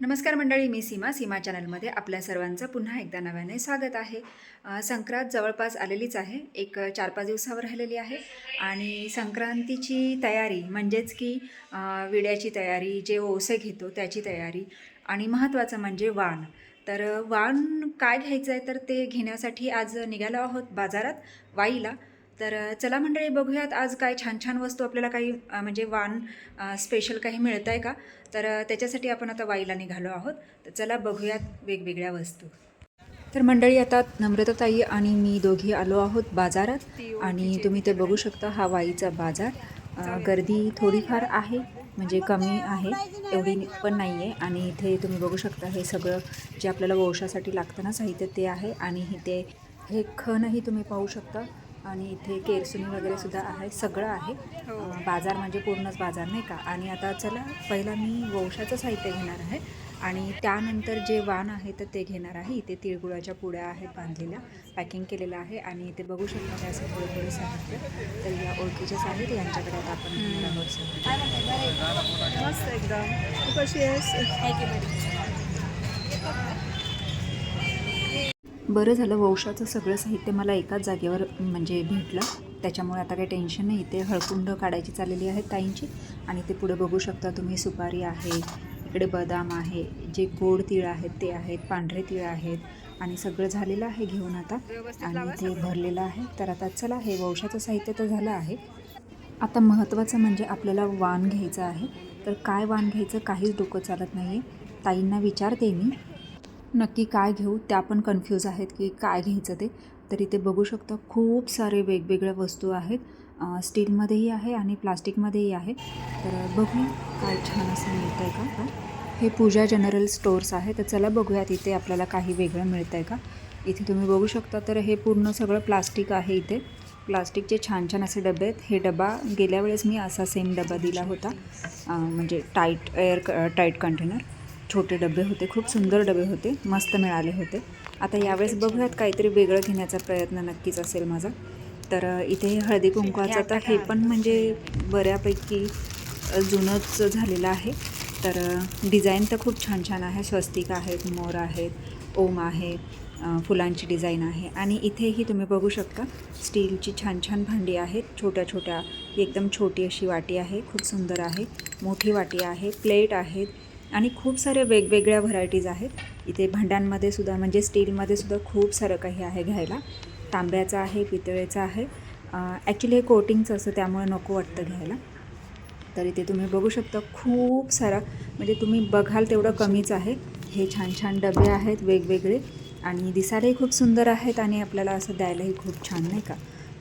नमस्कार मंडळी मी सीमा. सीमा चॅनलमध्ये आपल्या सर्वांचं पुन्हा एकदा नव्याने स्वागत आहे. संक्रांत जवळपास आलेलीच आहे. एक चार पाच दिवसावर राहिलेली आहे आणि संक्रांतीची तयारी म्हणजेच की विड्याची तयारी जे ओसे घेतो त्याची तयारी आणि महत्त्वाचं म्हणजे वाण. तर वाण काय घ्यायचं आहे तर ते घेण्यासाठी आज निघालो आहोत बाजारात वाईला. तर चला मंडळी बघूयात आज काय छान छान वस्तू आपल्याला काही म्हणजे वान स्पेशल काही मिळत आहे का? तर त्याच्यासाठी आपण आता वाईला निघालो आहोत. तर चला बघूयात वेगवेगळ्या वस्तू. तर मंडळी आता नम्रताताई आणि मी दोघी आलो आहोत बाजारात आणि तुम्ही ते बघू शकता हा वाईचा बाजार. गर्दी थोडीफार आहे म्हणजे कमी आहे एवढी पण नाही आहे आणि इथे तुम्ही बघू शकता हे सगळं जे आपल्याला वंशासाठी लागतं ना साहित्य ते आहे. आणि इथे हे खणही तुम्ही पाहू शकता. आणि इथे केरसुनी वगैरे सुद्धा आहे सगळं आहे. अ, बाजार म्हणजे पूर्णच बाजार नाही का? आणि आता चला पहिला मी वंशाचं साहित्य घेणार आहे. आणि त्यानंतर जे वाण आहे तर ते घेणार आहे. इथे तिळगुळाच्या पुड्या आहेत बांधलेल्या पॅकिंग केलेलं आहे. आणि इथे बघू शकता हे असं थोडे थोडे साहित्य. तर या ओळखीचेच आहेत यांच्याकडे आता आपण घेणार आहोत. मस्त एकदम. तू कशी आहेस बरं झालं वंशाचं सगळं साहित्य मला एकाच जागेवर म्हणजे भेटलं. त्याच्यामुळे आता काही टेन्शन नाही. इथे हळकुंड काढायची चाललेली आहेत ताईंची. आणि ते पुढे बघू शकता तुम्ही सुपारी आहे इकडे बदाम आहे जे गोड तीळ आहेत ते आहेत पांढरे तीळ आहेत. आणि सगळं झालेलं आहे घेऊन आता. आणि ते भरलेलं आहे. तर आता चला हे वंशाचं साहित्य तर झालं आहे. आता महत्त्वाचं म्हणजे आपल्याला वाण घ्यायचं आहे. तर काय वाण घ्यायचं काहीच डोकं चालत नाही आहे ताईंना विचारते मी. नक्की काय घेऊ त्या पण कन्फ्यूज आहेत की काय घ्यायचं ते. तर इथे बघू शकता खूप सारे वेगवेगळ्या वस्तू आहेत. स्टीलमध्येही आहे आणि प्लास्टिकमध्येही आहे. तर बघू काय छान असं मिळतं आहे का. हे पूजा जनरल स्टोअर्स आहे. तर चला बघूयात इथे आपल्याला काही वेगळं मिळतं आहे का. इथे तुम्ही बघू शकता तर हे पूर्ण सगळं प्लास्टिक आहे इथे. प्लास्टिकचे छान छान असे डबे आहेत. हे डबा गेल्या वेळेस मी असा सेम डबा दिला होता. म्हणजे टाईट एअर टाईट कंटेनर छोटे डबे होते खूप सुंदर डबे होते मस्त मिळाले होते. आता यावेळेस बघूयात काहीतरी वेगळं घेण्याचा प्रयत्न नक्कीच असेल माझा. तर इथे हळदी कुंकवाचं तर हे पण म्हणजे बऱ्यापैकी जुनंच झालेलं आहे. तर डिझाईन तर खूप छान छान आहे. स्वस्तिक आहेत मोर आहेत ओम आहे फुलांची डिझाईन आहे. आणि इथेही तुम्ही बघू शकता स्टीलची छान छान भांडी आहेत. छोट्या छोट्या एकदम छोटी अशी वाटी आहे. खूप सुंदर आहे. मोठी वाटी आहे. प्लेट आहेत. आणि खूप साऱ्या वेगवेगळ्या व्हरायटीज आहेत. इथे भांड्यांमध्ये सुद्धा म्हणजे स्टीलमध्ये सुद्धा खूप सारं काही आहे घ्यायला. तांब्याचं आहे पितळेचं आहे. ॲक्च्युली हे कोटिंगचं असं त्यामुळे नको वाटतं घ्यायला. तर इथे तुम्ही बघू शकता खूप सारा म्हणजे तुम्ही बघाल तेवढं कमीच आहे. हे छान छान डबे आहेत वेगवेगळे आणि दिसायलाही खूप सुंदर आहेत आणि आपल्याला असं द्यायलाही खूप छान नाही का?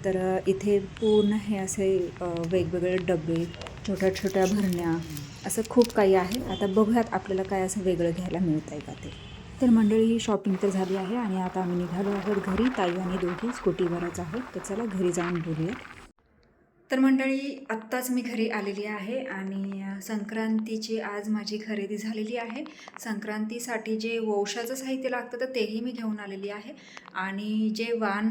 तर इथे पूर्ण हे असे वेगवेगळे डबे छोट्या छोट्या भरण्या असं खूप काही आहे. आता बघूयात आपल्याला काय असं वेगळं घ्यायला मिळत आहे का ते. तर मंडळी ही शॉपिंग तर झाली आहे आणि आता आम्ही निघालो आहोत घरी. ताई आणि दोघी स्कूटीवरच आहोत. तर चला घरी जाऊन बोलूयात. तर मंडळी आत्ताच मी घरी आलेली आहे आणि संक्रांतीची आज माझी खरेदी झालेली आहे. संक्रांतीसाठी जे वंशाचं साहित्य लागतं तर तेही मी घेऊन आलेली आहे. आणि जे वाण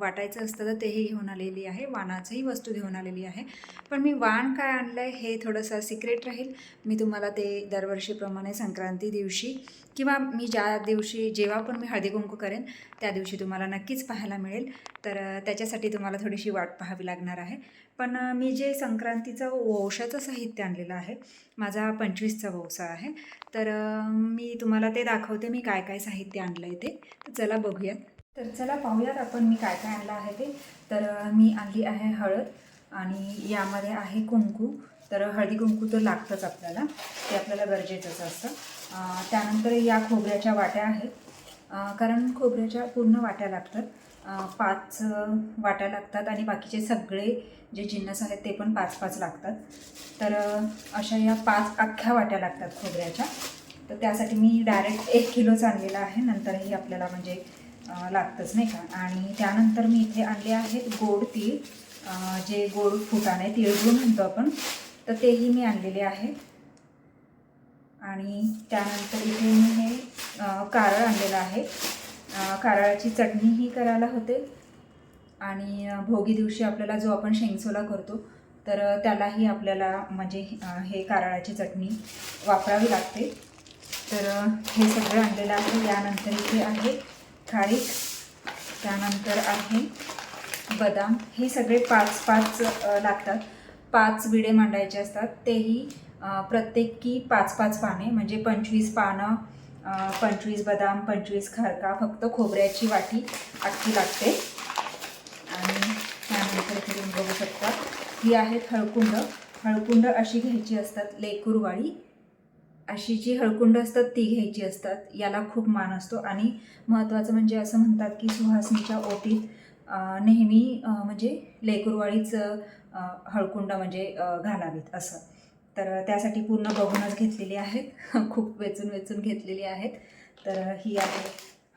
वाटायचं असतं तर तेही घेऊन आलेली आहे. वाणाचंही वस्तू घेऊन आलेली आहे. पण मी वाण काय आणलं आहे हे थोडंसं सिक्रेट राहील. मी तुम्हाला ते दरवर्षीप्रमाणे संक्रांती दिवशी किंवा मी ज्या दिवशी जेव्हा पण मी हळदी कुंकू करेन त्या दिवशी तुम्हाला नक्कीच पाहायला मिळेल. तर त्याच्यासाठी तुम्हाला थोडीशी वाट पाहावी लागणार आहे. पण मी जे संक्रांतीचं वंशाचं साहित्य आणलेलं आहे माझा पंचवीसचा वंसा आहे तर मी तुम्हाला ते दाखवते मी काय काय साहित्य आणलं आहे ते. तर चला बघूयात. तर चला पाहूयात आपण मी काय काय आणलं आहे ते. तर मी आणली आहे हळद आणि यामध्ये आहे कुंकू. तर हळदी कुंकू तर लागतंच आपल्याला. ते आपल्याला गरजेचंच असतं. त्यानंतर या खोबऱ्याच्या वाट्या आहेत. कारण खोबऱ्याच्या पूर्ण वाट्या लागतात. पाच वाट्या लागतात आणि बाकीचे सगळे जे जिन्नस आहेत ते पण पाच पाच लागतात. तर अशा या पाच अख्ख्या वाट्या लागतात खोबऱ्याच्या. तर त्यासाठी मी डायरेक्ट एक किलोच आणलेला आहे. नंतरही आपल्याला म्हणजे लागतंच नाही का? आणि त्यानंतर मी इथे आणले आहेत गोड तीळ. जे गोड फुटाणे तिळगुळ म्हणतो आपण. तर तेही मी आणलेले आहेत. आणि त्यानंतर इथे मी हे कारळ आणलेलं आहे. कारळाची चटणीही करायला होते. आणि भोगी दिवशी आपल्याला जो आपण शेंगसोला करतो तर त्यालाही आपल्याला म्हणजे हे कारळाची चटणी वापरावी लागते. तर हे सगळं आणलेलं आहे. यानंतर इथे आहे खारीक. त्यानंतर आहे बदाम. हे सगळे पाच पाच लागतात. पाच विडे मांडायचे असतात. तेही प्रत्येकी पाच पाच पाने म्हणजे पंचवीस पानं पंचवीस बदाम पंचवीस खारका फक्त खोबऱ्याची वाटी अख्खी लागते. आणि त्यानंतर तुम्ही बघू शकता ही आहेत हळकुंड. हळकुंड अशी घ्यायची असतात लेकुरवाळी. अशी जी हळकुंड असतात ती घ्यायची असतात. याला खूप मान असतो. आणि महत्त्वाचं म्हणजे असं म्हणतात की सुहासनीच्या ओटीत नेहमी म्हणजे लेकुरवाळीच हळकुंड म्हणजे घालावीत असं. तर त्यासाठी पूर्ण बघूनच घेतलेली आहेत. खूप वेचून वेचून घेतलेली आहेत. तर ही आहे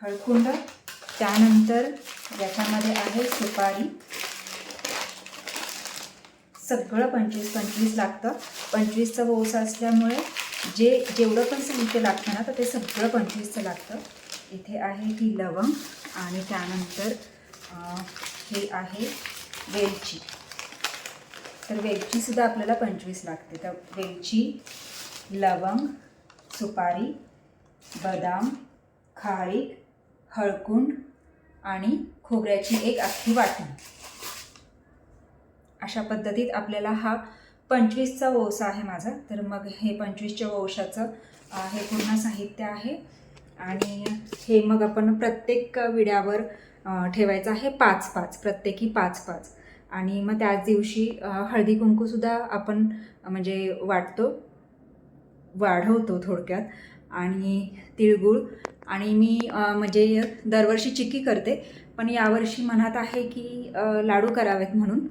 हळकुंड. त्यानंतर याच्यामध्ये आहे सुपारी. सगळं पंचवीस पंचवीस लागतं. पंचवीसचा वोसा असल्यामुळे जे जेवढं पण साहित्य लागतं ना तर ते सगळं पंचवीसचं लागतं. इथे आहे ही लवंग आणि त्यानंतर हे आहे वेलची. तर वेलचीसुद्धा आपल्याला पंचवीस लागते. तर वेलची लवंग सुपारी बदाम खाळी हळकुंड आणि खोबऱ्याची एक अख्खी वाटी अशा पद्धतीत आपल्याला हा पंचवीसचा वोसा आहे माझा. तर मग हे पंचवीसच्या वंशाचं हे पूर्ण साहित्य आहे. आणि हे मग आपण प्रत्येक विड्यावर ठेवायचं आहे पाच पाच प्रत्येकी पाच पाच. आणि मग त्याच दिवशी हळदी कुंकूसुद्धा आपण म्हणजे वाटतो वाढवतो थोडक्यात. आणि तिळगुळ. आणि मी म्हणजे दरवर्षी चिक्की करते पण यावर्षी मनात आहे की लाडू करावेत म्हणून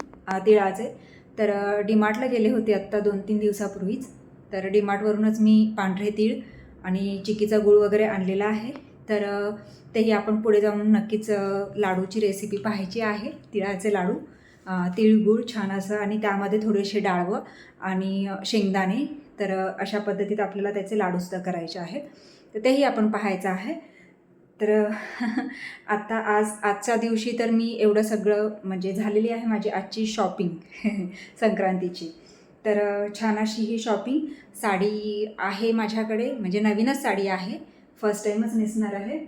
तिळाचे. तर डीमार्टला गेले होते आत्ता दोन तीन दिवसापूर्वीच. तर डीमार्टवरूनच मी पांढरे तीळ आणि चिक्कीचा गूळ वगैरे आणलेला आहे. तर तेही आपण पुढे जाऊन नक्कीच लाडूची रेसिपी पाहायची आहे तिळाचे लाडू. तिळगुळ छान असं आणि त्यामध्ये थोडेसे डाळवं आणि शेंगदाणे. तर अशा पद्धतीत आपल्याला त्याचे लाडूसुद्धा करायचे आहेत. तर तेही आपण पाहायचं आहे. तर आत्ता आज आजच्या दिवशी तर मी एवढं सगळं म्हणजे झालेली आहे माझी आजची शॉपिंग संक्रांतीची. तर छान अशी ही शॉपिंग साडी आहे माझ्याकडे. म्हणजे नवीनच साडी आहे. फर्स्ट टाईमच नेसणार आहे.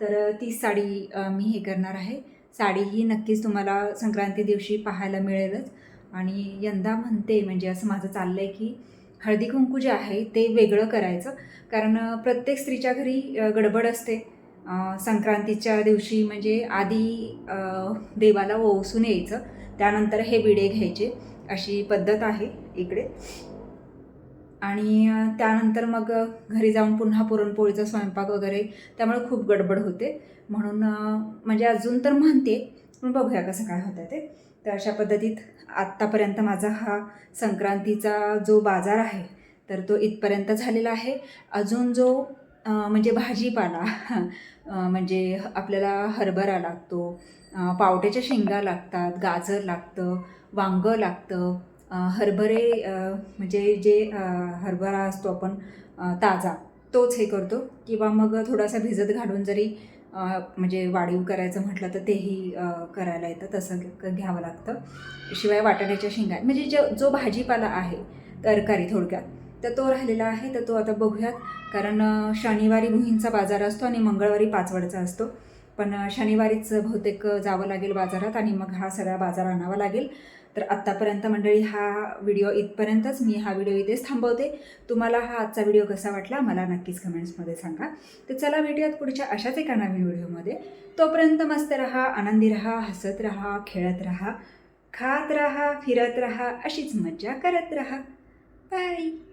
तर तीच ती साडी मी हे करणार आहे. साडी ही नक्कीच तुम्हाला संक्रांती दिवशी पाहायला मिळेलच. आणि यंदा म्हणते म्हणजे असं माझं चाललं आहे की हळदी कुंकू जे आहे ते वेगळं करायचं. कारण प्रत्येक स्त्रीच्या घरी गडबड असते. संक्रांतीच्या दिवशी म्हणजे आधी देवाला ओसून यायचं. त्यानंतर हे विडे घ्यायचे. अशी पद्धत आहे इकडे. आणि त्यानंतर मग घरी जाऊन पुन्हा पुरणपोळीचा स्वयंपाक वगैरे त्यामुळे खूप गडबड होते. म्हणून म्हणजे अजून तर म्हणते पण बघूया कसं काय होतं ते. तर अशा पद्धतीत आत्तापर्यंत माझा हा संक्रांतीचा जो बाजार आहे तर तो इथपर्यंत झालेला आहे. अजून जो म्हणजे भाजीपाला म्हणजे आपल्याला हरभरा लागतो पावट्याच्या शेंगा लागतात गाजर लागतं वांगं लागतं हरभरे म्हणजे जे हरभरा असतो आपण ताजा तोच हे करतो. किंवा मग थोडासा भिजत घालून जरी म्हणजे वाढीव करायचं म्हटलं तर तेही करायला येतं. तसं घ्यावं लागतं. शिवाय वाटाण्याच्या शेंगा म्हणजे जो जो भाजीपाला आहे तरकारी थोडक्यात तर तो राहिलेला आहे तर तो आता बघूयात. कारण शनिवारी भुईंचा बाजार असतो आणि मंगळवारी पाचवडचा असतो. पण शनिवारीच बहुतेक जावं लागेल बाजारात आणि मग हा सगळा बाजार आणावा लागेल. तर आत्तापर्यंत मंडळी हा व्हिडिओ इथपर्यंतच मी हा व्हिडिओ इथेच थांबवते. तुम्हाला हा आजचा व्हिडिओ कसा वाटला मला नक्कीच कमेंट्समध्ये सांगा. तर चला भेटूयात पुढच्या अशाच एका नवीन व्हिडिओमध्ये. तोपर्यंत मस्त रहा आनंदी रहा हसत रहा खेळत रहा खात रहा फिरत रहा अशीच मज्जा करत रहा. बाय.